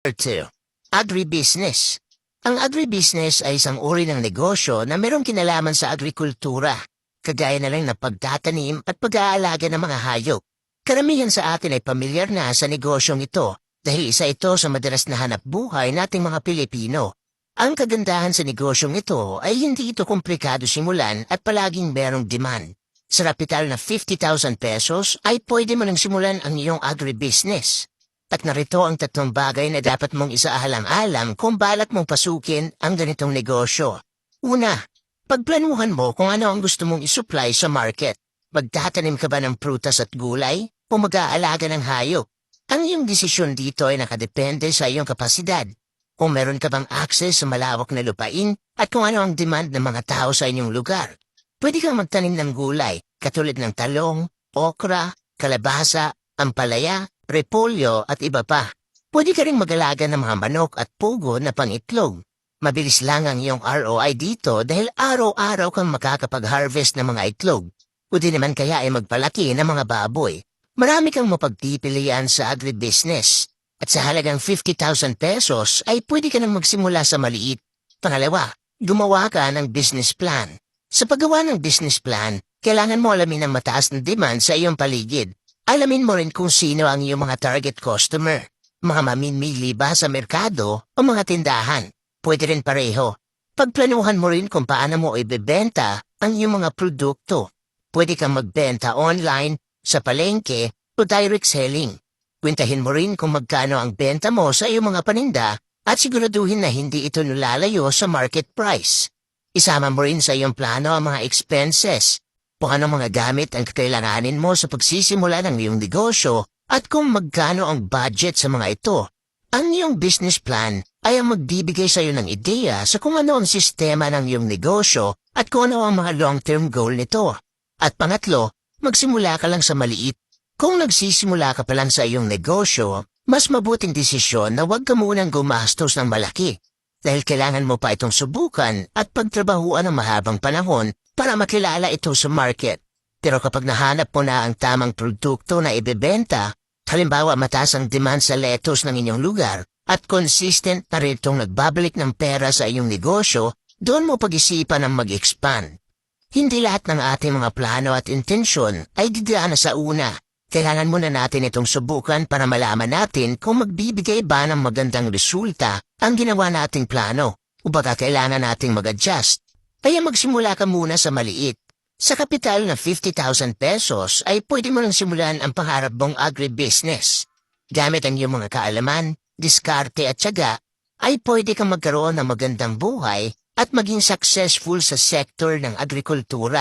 2. Agribusiness. Ang agribusiness ay isang uri ng negosyo na mayroong kinalaman sa agrikultura, kagaya na lang ng pagtatanim at pag-aalaga ng mga hayop. Karamihan sa atin ay pamilyar na sa negosyong ito dahil isa ito sa madalas na hanap buhay nating mga Pilipino. Ang kagandahan sa negosyong ito ay hindi ito komplikado simulan at palaging merong demand. Sa kapital na 50,000 pesos ay pwede mo nang simulan ang iyong agribusiness. At narito ang tatlong bagay na dapat mong isaalang-alam kung balak mong pasukin ang ganitong negosyo. Una, pagplanuhan mo kung ano ang gusto mong isupply sa market. Magtatanim ka ba ng prutas at gulay o mag-aalaga ng hayop? Ang iyong desisyon dito ay nakadepende sa iyong kapasidad. Kung meron ka bang access sa malawak na lupain at kung ano ang demand ng mga tao sa inyong lugar. Pwede kang magtanim ng gulay katulad ng talong, okra, kalabasa, ampalaya, repolyo at iba pa. Pwede ka rin mag-alaga ng mga manok at pugo na pangitlog. Mabilis lang ang iyong ROI dito dahil araw-araw kang makakapag-harvest ng mga itlog. Pwede naman kaya ay magpalaki ng mga baboy. Marami kang mapagpipilian sa agribusiness. At sa halagang 50,000 pesos ay pwede ka nang magsimula sa maliit. Pangalawa, gumawa ka ng business plan. Sa paggawa ng business plan, kailangan mo alamin ang mataas na demand sa iyong paligid. Alamin mo rin kung sino ang iyong mga target customer. Mga mamimili ba sa merkado o mga tindahan? Pwede rin pareho. Pagplanuhan mo rin kung paano mo ibebenta ang iyong mga produkto. Pwede kang magbenta online, sa palengke o direct selling. Kwentahin mo rin kung magkano ang benta mo sa iyong mga paninda at siguraduhin na hindi ito nulalayo sa market price. Isama mo rin sa iyong plano ang mga expenses, kung anong mga gamit ang kakailanganin mo sa pagsisimula ng iyong negosyo at kung magkano ang budget sa mga ito. Ang iyong business plan ay ang magbibigay sa iyo ng ideya sa kung ano ang sistema ng iyong negosyo at kung ano ang mga long-term goal nito. At pangatlo, magsimula ka lang sa maliit. Kung nagsisimula ka pa lang sa iyong negosyo, mas mabuting desisyon na huwag ka munang gumastos ng malaki dahil kailangan mo pa itong subukan at pagtrabahuan ng mahabang panahon para makilala ito sa market. Pero kapag nahanap mo na ang tamang produkto na ibebenta, halimbawa mataas ang demand sa lettuce ng inyong lugar at consistent na rin itong nagbabalik ng pera sa iyong negosyo, doon mo pag-isipan ang mag-expand. Hindi lahat ng ating mga plano at intensyon ay didaan sa una. Kailangan muna natin itong subukan para malaman natin kung magbibigay ba ng magandang resulta ang ginawa nating plano o baka kailangan nating mag-adjust. Kaya magsimula ka muna sa maliit. Sa kapital na 50,000 pesos ay pwede mo nang simulan ang pangarap mong agribusiness. Gamit ang iyong mga kaalaman, diskarte at tiyaga, ay pwede kang magkaroon ng magandang buhay at maging successful sa sektor ng agrikultura.